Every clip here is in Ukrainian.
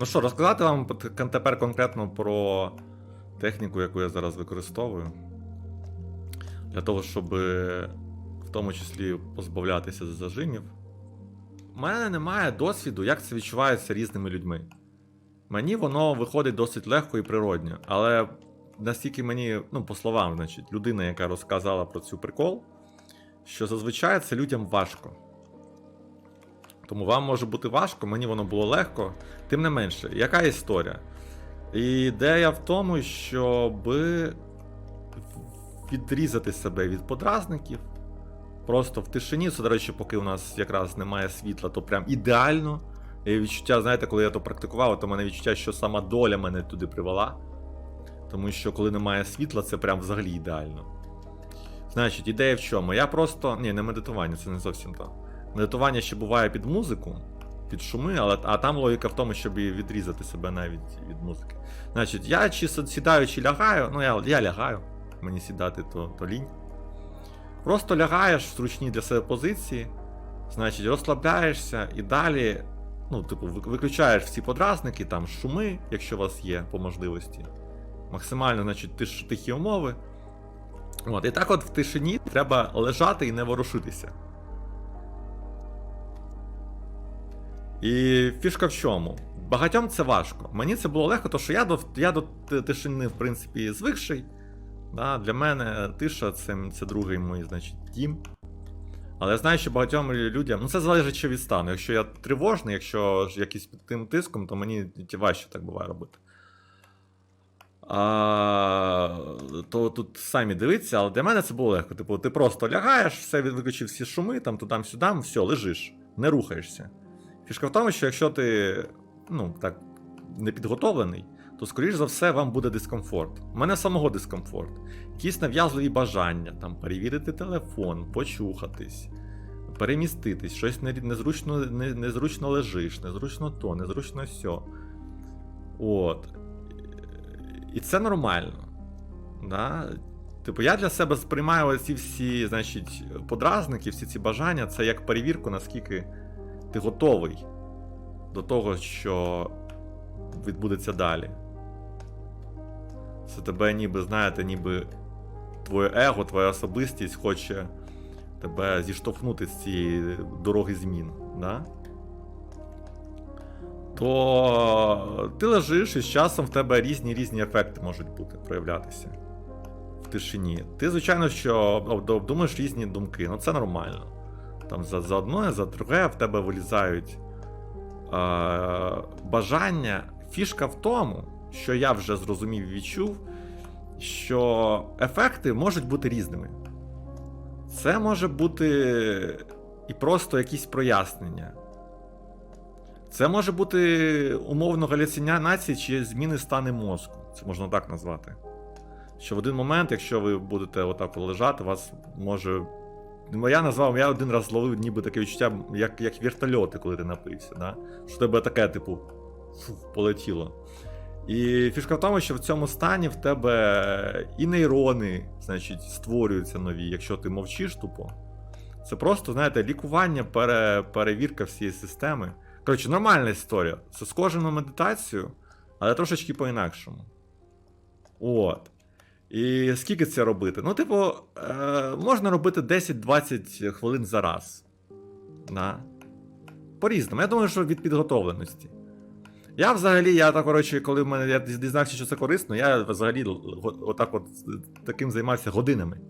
Ну що, розказати вам тепер конкретно про техніку, яку я зараз використовую. Для того, щоб в тому числі позбавлятися зажимів. У мене немає досвіду, як це відчувається різними людьми. Мені воно виходить досить легко і природньо, але настільки мені, ну, по словам, значить, людина, яка розказала про цю прикол, що зазвичай це людям важко. Тому вам може бути важко, мені воно було легко. Тим не менше, яка історія? Ідея в тому, щоб відрізати себе від подразників. Просто в тишині, це, до речі, поки у нас якраз немає світла, то прям ідеально. І відчуття, знаєте, коли я то практикував, то мене відчуття, що сама доля мене туди привела. Тому що коли немає світла, це прям взагалі ідеально. Значить, ідея в чому? Я просто. Ні, не медитування, це не зовсім то. Медитування ще буває під музику, під шуми, але а там логіка в тому, щоб відрізати себе навіть від музики. Значить, я чи сідаю, чи лягаю, ну я, я лягаю, мені сідати то, то лінь. Просто лягаєш в зручній для себе позиції, значить, розслабляєшся і далі, ну, типу, виключаєш всі подразники, там шуми, якщо у вас є по можливості. Максимально, значить, тиш, тихі умови. От, і так от в тишині треба лежати і не ворушитися. І фішка в чому? Багатьом це важко. Мені це було легко, тому що я до, я до тишини, в принципі, звикший. Да, для мене тиша це, це другий мій, значить, дім. Але я знаю, що багатьом людям, ну це залежить ще від стану. Якщо я тривожний, якщо якийсь під тим тиском, то мені важче так буває робити. А, то тут самі дивіться, але для мене це було легко. Типу, ти просто лягаєш, все виключив всі шуми, там туди сюди все, лежиш, не рухаєшся. Фішка в тому, що якщо ти ну, так, не підготовлений, то, скоріш за все, вам буде дискомфорт. У мене самого дискомфорт. Якісь нав'язливі бажання, там, перевірити телефон, почухатись, переміститись, щось не- незручно, не, незручно лежиш, незручно то, незручно сьо. От. І це нормально. Да? Типу, я для себе сприймаю ці всі, значить, подразники, всі ці бажання, це як перевірку, наскільки ти готовий до того, що відбудеться далі. Це тебе ніби, знаєте, ніби твоє его, твоя особистість хоче тебе зіштовхнути з цієї дороги змін. Да? То ти лежиш і з часом в тебе різні різні ефекти можуть бути проявлятися в тишині. Ти, звичайно, що об- обдумаєш різні думки, ну це нормально. Там за, за одне, за друге в тебе вилізають бажання. Фішка в тому, що я вже зрозумів і відчув, що ефекти можуть бути різними. Це може бути і просто якісь прояснення. Це може бути умовно галюцинації чи зміни стани мозку. Це можна так назвати. Що в один момент, якщо ви будете отак от лежати, вас може. Ну, я назвав, я один раз зловив ніби таке відчуття, як, як вертольоти, коли ти напився. Да? Що тебе таке, типу, фу, полетіло. І фішка в тому, що в цьому стані в тебе і нейрони, значить, створюються нові, якщо ти мовчиш тупо. Це просто, знаєте, лікування, пере, перевірка всієї системи. Коротше, нормальна історія. Це схоже на медитацію, але трошечки по-інакшому. От. І скільки це робити? Ну, типу, е, можна робити 10-20 хвилин за раз. Да? По-різному. Я думаю, що від підготовленості. Я взагалі, я так, коротше, коли в мене я дізнався, що це корисно, я взагалі отак от таким займався годинами.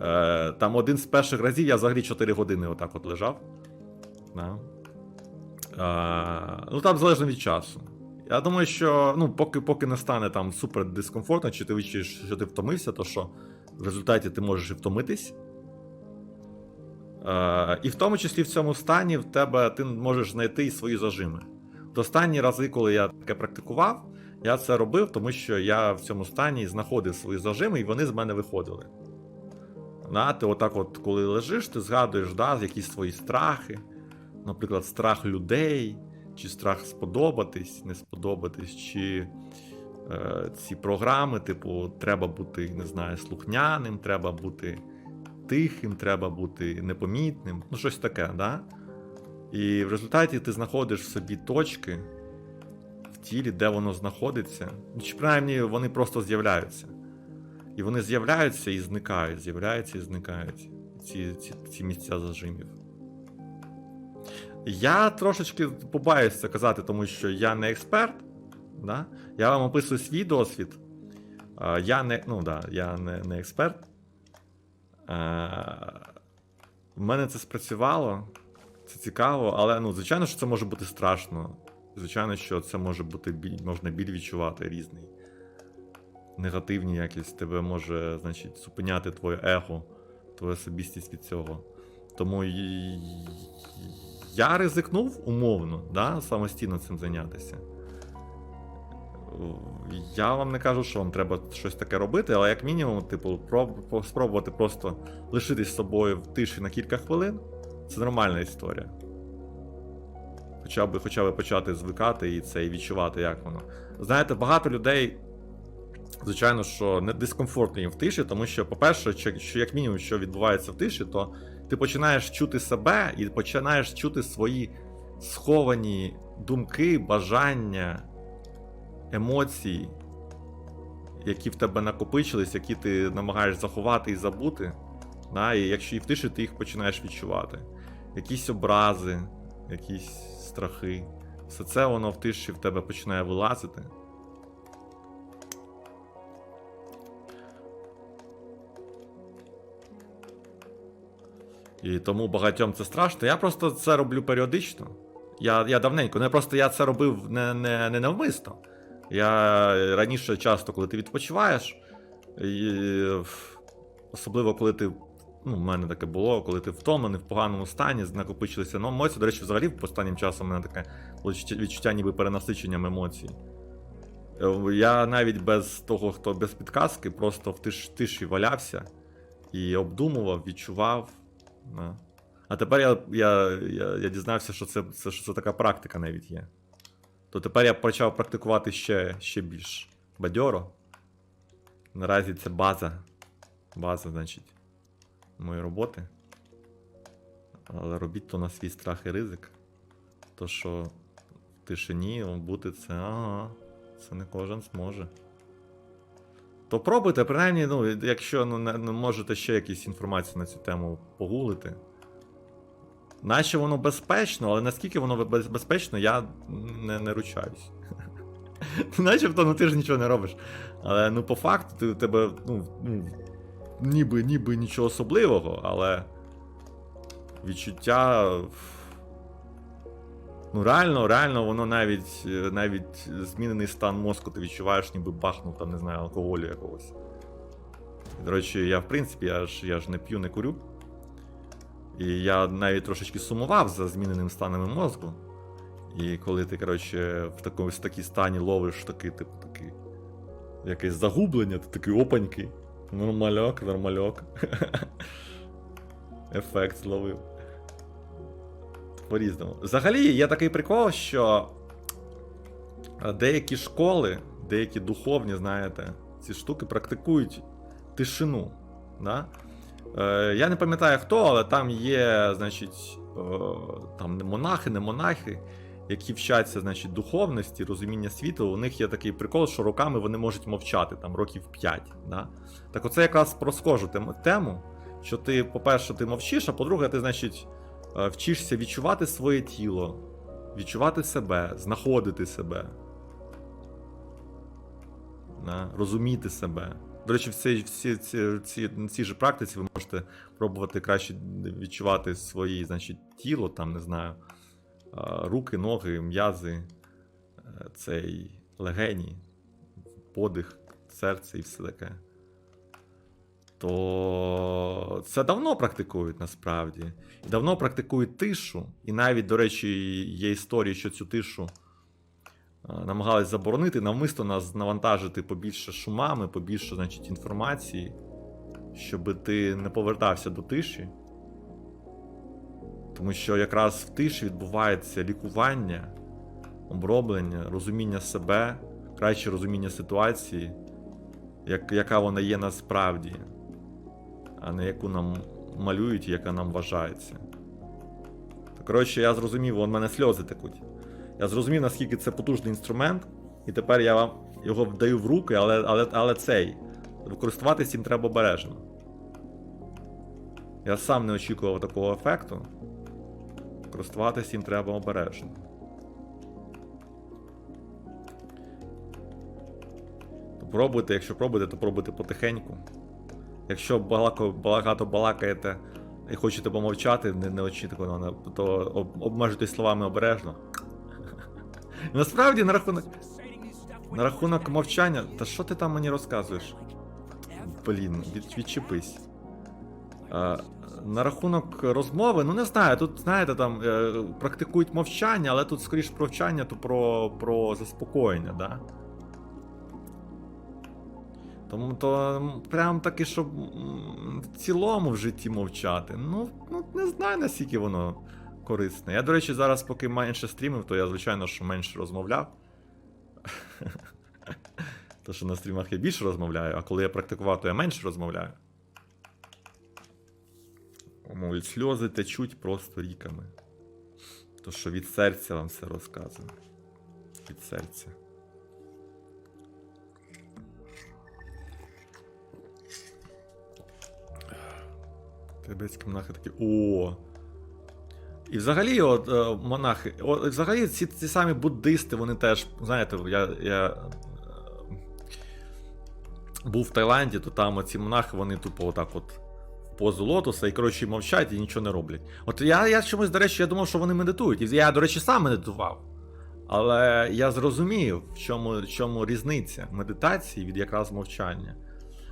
Е, там один з перших разів я взагалі 4 години отак от лежав. Да. Е, ну там залежно від часу. Я думаю, що ну, поки, поки не стане там супер дискомфортно, чи ти відчуєш, що ти втомився, то що в результаті ти можеш і втомитись. Е, і в тому числі в цьому стані в тебе ти можеш знайти і свої зажими. От останні рази, коли я таке практикував, я це робив, тому що я в цьому стані знаходив свої зажими, і вони з мене виходили. Да, ти отак, от, коли лежиш, ти згадуєш да, якісь свої страхи, наприклад, страх людей, чи страх сподобатись, не сподобатись, чи е, ці програми, типу, треба бути, не знаю, слухняним, треба бути тихим, треба бути непомітним, ну щось таке, да? І в результаті ти знаходиш в собі точки, в тілі, де воно знаходиться. Ну, Чи принаймні вони просто з'являються. І вони з'являються і зникають, з'являються і зникають. Ці, ці, ці місця зажимів. Я трошечки побаюсь це казати, тому що я не експерт. Да? Я вам описую свій досвід. Я не, ну, да, я не, не експерт. А, В мене це спрацювало. Це цікаво, але ну, звичайно, що це може бути страшно. Звичайно, що це може бути біль, можна біль відчувати різний. Негативні якісь тебе може, значить, зупиняти твоє его, твоя особистість від цього. Тому я ризикнув умовно, да, самостійно цим зайнятися. Я вам не кажу, що вам треба щось таке робити, але як мінімум, типу, спробувати просто лишитись собою в тиші на кілька хвилин. Це нормальна історія. Хоча б, хоча б почати звикати і це і відчувати, як воно. Знаєте, багато людей, звичайно, що не дискомфортно їм в тиші, тому що, по-перше, що, як мінімум, що відбувається в тиші, то ти починаєш чути себе і починаєш чути свої сховані думки, бажання, емоції, які в тебе накопичились, які ти намагаєш заховати і забути. Да? І якщо і в тиші, ти їх починаєш відчувати. Якісь образи, якісь страхи. Все це воно в тиші в тебе починає вилазити. І тому багатьом це страшно. Я просто це роблю періодично. Я, я давненько. Я просто я це робив не, не, не навмисно. Я раніше часто, коли ти відпочиваєш, і, особливо коли ти. Ну, в мене таке було, коли ти втомлений, в поганому стані, накопичилися ну, емоції. До речі, взагалі, останнім часом у мене таке відчуття, відчуття ніби перенасиченням емоцій. Е, Я навіть без того, хто без підказки, просто в тиш, тиші валявся і обдумував, відчував. Да. А тепер я, я, я, я дізнався, що це, це, що це така практика навіть є. То тепер я почав практикувати ще, ще більш бадьоро. Наразі це база. База, значить, моєї роботи. Але робіть то на свій страх і ризик. То, що в тишині бути це, ага, це не кожен зможе. То пробуйте, принаймні, ну, якщо ну, не, не можете ще якісь інформацію на цю тему погуглити. Наче воно безпечно, але наскільки воно безпечно, я не, не ручаюсь. Начебто, ну ти ж нічого не робиш. Але ну по факту ти, тебе, ну, ну, ніби, ніби нічого особливого, але відчуття. Ну, реально, реально, воно навіть, е, навіть змінений стан мозку, ти відчуваєш, ніби бахнув там, не знаю, алкоголю якогось. До речі, я в принципі, я ж, я ж не п'ю, не курю. І я навіть трошечки сумував за зміненим станом мозку. І коли ти, коротше, в такому в такій стані ловиш такий, типу, такий. Якесь загублення, ти такий опаньки. Нормальок, нормальок. Ефект зловив. По-різному. Взагалі, є такий прикол, що е, деякі школи, деякі духовні, знаєте, ці штуки практикують тишину. Да? Е, я не пам'ятаю хто, але там є, значить, е, там монахи, не монахи, які вчаться, значить, духовності, розуміння світу. У них є такий прикол, що роками вони можуть мовчати, там років 5. Да? Так оце якраз про схожу тему, що ти, по-перше, ти мовчиш, а по-друге, ти, значить, вчишся відчувати своє тіло, відчувати себе, знаходити себе. Розуміти себе. До речі, в цій, ці, ці, цій же практиці ви можете пробувати краще відчувати своє значить, тіло, там, не знаю, руки, ноги, м'язи, е, цей легені, подих, серце і все таке. То це давно практикують насправді. Давно практикують тишу. І навіть, до речі, є історії, що цю тишу е, намагались заборонити, навмисно нас навантажити побільше шумами, побільше, значить, інформації, щоб ти не повертався до тиші. Тому що якраз в тиші відбувається лікування, оброблення, розуміння себе, краще розуміння ситуації, як, яка вона є насправді, а не яку нам малюють яка нам вважається. Коротше, я зрозумів, вон мене сльози текуть. Я зрозумів, наскільки це потужний інструмент, І тепер я вам його вдаю в руки, але, але, але цей. Користуватись цим треба обережно. Я сам не очікував такого ефекту. Користуватись цим треба обережно. Пробуйте, якщо пробуєте, то пробуйте потихеньку. Якщо балако, багато балакаєте і хочете помовчати, не, не очікувано, то об, обмежуйтесь словами обережно. Насправді, на рахунок. На рахунок мовчання. Та що ти там мені розказуєш? Блін, від, відчепись. На рахунок розмови, ну не знаю, тут, знаєте, там е, практикують мовчання, але тут скоріш про вчання, то про, про заспокоєння, да? Тому то прям таки, щоб в цілому в житті мовчати. Ну, ну не знаю, наскільки воно корисне. Я, до речі, зараз, поки менше стрімив, то я, звичайно, що менше розмовляв. То, що на стрімах я більше розмовляю, а коли я практикував, то я менше розмовляю. Мовить, сльози течуть просто ріками. То, що від серця вам все розказую. Від серця. Тибетські монахи такі. О! І взагалі, от е, монахи, о, взагалі, ці, ці самі буддисти, вони теж, знаєте, я, я е, був в Таїланді, то там ці монахи, вони тупо отак от в позу лотоса і, коротше, мовчать і нічого не роблять. От я, я чомусь, до речі, я думав, що вони медитують. І я, до речі, сам медитував. Але я зрозумів, в чому, в чому різниця медитації від якраз мовчання.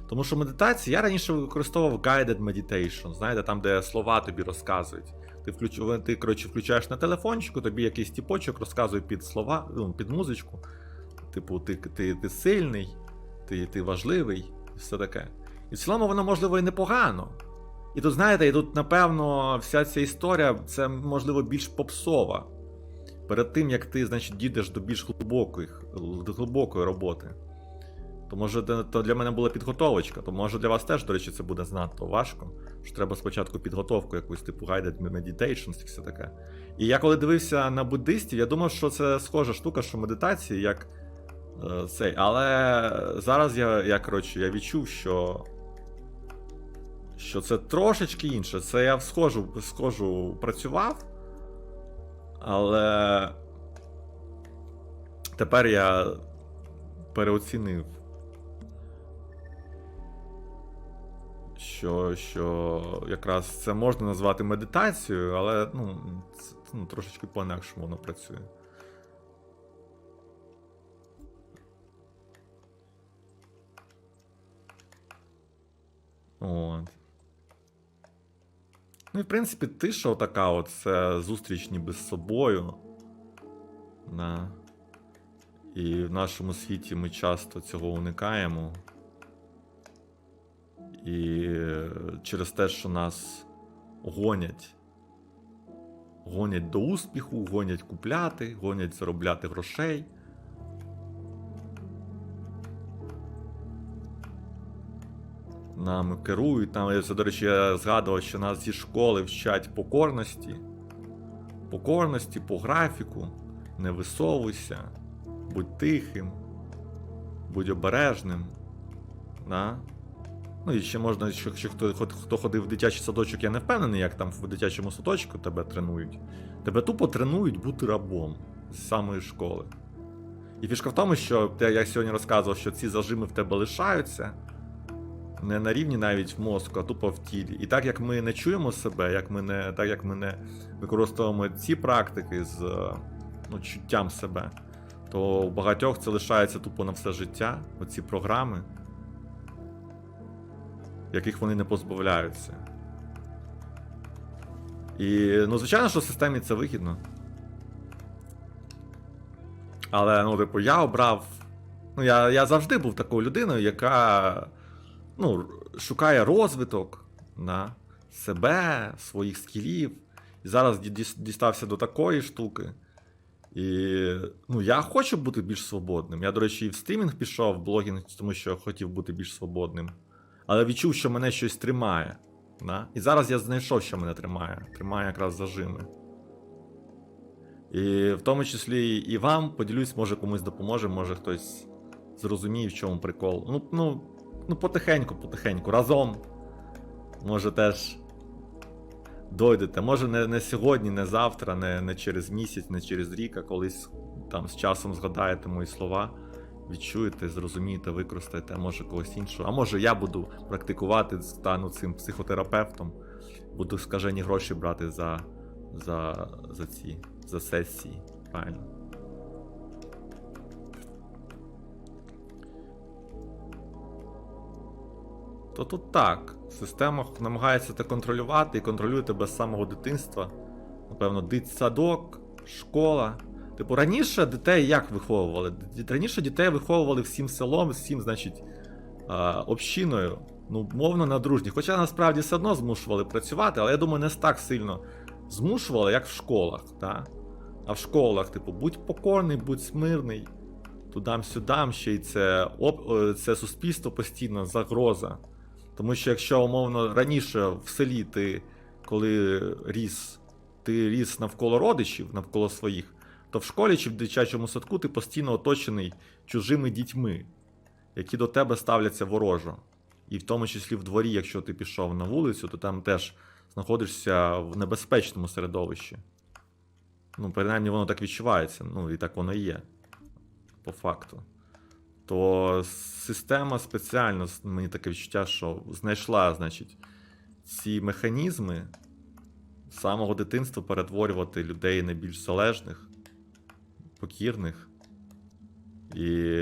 Тому що медитація, я раніше використовував guided meditation, знаєте, там, де слова тобі розказують. Ти включ... ти коротше, включаєш на телефончику, тобі якийсь тіпочок розказує під слова, ну, під музичку. Типу, ти, ти, ти сильний, ти, ти важливий, і все таке. І в цілому воно, можливо, і непогано. І тут, знаєте, і тут, напевно, вся ця історія це, можливо, більш попсова. Перед тим, як ти, значить, дійдеш до більш глибоких, до глибокої роботи. То може то для мене була підготовочка, то може для вас теж, до речі, це буде знато важко. Що треба спочатку підготовку, якусь типу guided meditations і все таке. І я коли дивився на буддистів, я думав, що це схожа штука, що медитації, як е, цей. Але зараз я, я коротше, я відчув, що. Що це трошечки інше. Це я схожу, схожу працював. Але тепер я переоцінив. Що, що якраз це можна назвати медитацією, але ну, це, ну, трошечки по-інакшому воно працює. От. Ну і в принципі, тиша така от це зустріч ніби з собою. Да. І в нашому світі ми часто цього уникаємо. І через те, що нас гонять. Гонять до успіху, гонять купляти, гонять заробляти грошей. Нами керують. Там, це, до речі, я згадував, що нас зі школи вчать покорності. Покорності по графіку. Не висовуйся, будь тихим, будь обережним. Да? Ну і ще можна, що, що хто, хто ходив в дитячий садочок, я не впевнений, як там в дитячому садочку тебе тренують. Тебе тупо тренують бути рабом з самої школи. І фішка в тому, що я, сьогодні розказував, що ці зажими в тебе лишаються. Не на рівні навіть мозку, а тупо в тілі. І так як ми не чуємо себе, як ми не, так як ми не використовуємо ці практики з ну, чуттям себе, то у багатьох це лишається тупо на все життя, оці програми яких вони не позбавляються. І, ну, звичайно, що в системі це вигідно. Але, ну, типу, я обрав. Ну, я я завжди був такою людиною, яка ну, шукає розвиток на себе, своїх скілів. І зараз дістався до такої штуки. І ну, я хочу бути більш свободним. Я, до речі, і в стрімінг пішов, в блогінг, тому що хотів бути більш свободним але відчув, що мене щось тримає. Да? І зараз я знайшов, що мене тримає. Тримає якраз зажими. І в тому числі і вам поділюсь, може комусь допоможе, може хтось зрозуміє, в чому прикол. Ну, ну, ну потихеньку, потихеньку, разом. Може теж дойдете. Може не, не сьогодні, не завтра, не, не через місяць, не через рік, а колись там з часом згадаєте мої слова, відчуєте, зрозумієте, використаєте, а може когось іншого. А може я буду практикувати, стану цим психотерапевтом, буду скажені гроші брати за, за, за ці за сесії. Правильно. То тут так. Система намагається це контролювати і контролює тебе з самого дитинства. Напевно, дитсадок, школа. Типу, раніше дітей як виховували? Раніше дітей виховували всім селом, всім, значить, общиною, ну, мовно на дружні. Хоча насправді все одно змушували працювати, але я думаю, не так сильно змушували, як в школах. Да? А в школах, типу, будь покорний, будь смирний, тудам-сюдам, ще й це, е, це суспільство постійно загроза. Тому що якщо умовно раніше в селі ти, коли ріс, ти ріс навколо родичів, навколо своїх, то в школі чи в дитячому садку ти постійно оточений чужими дітьми, які до тебе ставляться ворожо. І в тому числі в дворі, якщо ти пішов на вулицю, то там теж знаходишся в небезпечному середовищі. Ну, принаймні воно так відчувається, ну і так воно і є. По факту. То система спеціально, мені таке відчуття, що знайшла, значить, ці механізми з самого дитинства перетворювати людей на більш залежних, покірних. І